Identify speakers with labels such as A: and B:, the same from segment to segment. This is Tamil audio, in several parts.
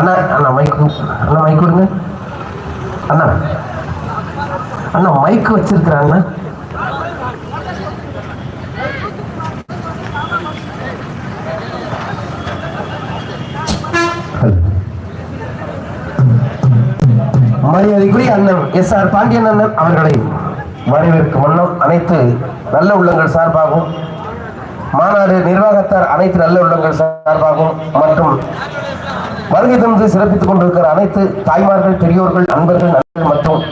A: அண்ணா அண்ணா மைக் அண்ணா மைக் கொடுங்க. அண்ணா அண்ணா மைக் வச்சிருக்கிறாங்க மரியாதைக்குரிய அண்ணன் எஸ் ஆர் பாண்டியன் அண்ணன் அவர்களை வரவேற்கும் வண்ணம் அனைத்து நல்ல உள்ளங்கள் சார்பாகவும் மாநாடு நிர்வாகத்தார் அனைத்து நல்ல உள்ளங்கள் சார்பாகவும் மற்றும் வருகை தந்து சிறப்பித்துக் கொண்டிருக்கிற அனைத்து தாய்மார்கள் பெரியோர்கள் அன்பர்கள் நண்பர்கள் மற்றும்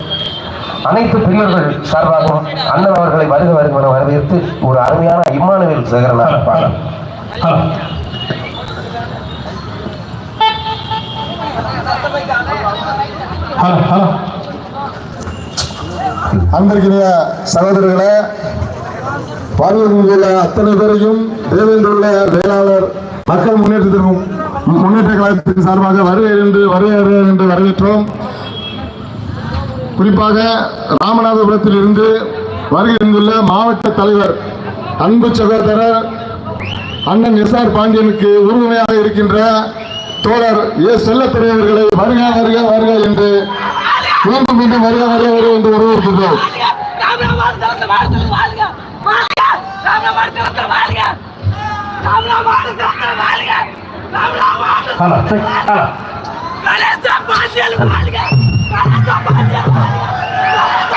A: அனைத்து பெரியோர்கள் சார்பாகவும் அண்ணன் அவர்களை வருக வருக என வரவேற்று ஒரு அருமையான இம்மானுவேல் சேகரனாக பாடல்.
B: ஹலோ ஹலோ அன்பிற்கினிய சகோதரர்களே பார்வையில் அத்தனை பேரையும் தேவேந்திர வேளாளர் மக்கள் முன்னேற்றத்திற்கும் முன்னேற்ற கழகத்தின் சார்பாக வருகை என்று வருகை என்று வரவேற்றோம். குறிப்பாக ராமநாதபுரத்தில் இருந்து வருகின்றுள்ள மாவட்ட தலைவர் அன்பு சகோதரர் அண்ணன் எஸ் ஆர் பாண்டியனுக்கு உறுதுணையாக இருக்கின்ற தோழர் ஏ செல்லத்துறை அவர்களை வருக வருக வருக என்று மீண்டும் மீண்டும் வருக வருக வருக என்று வரவேற்கின்றோம்.
A: ஹலோ
C: வாழ்க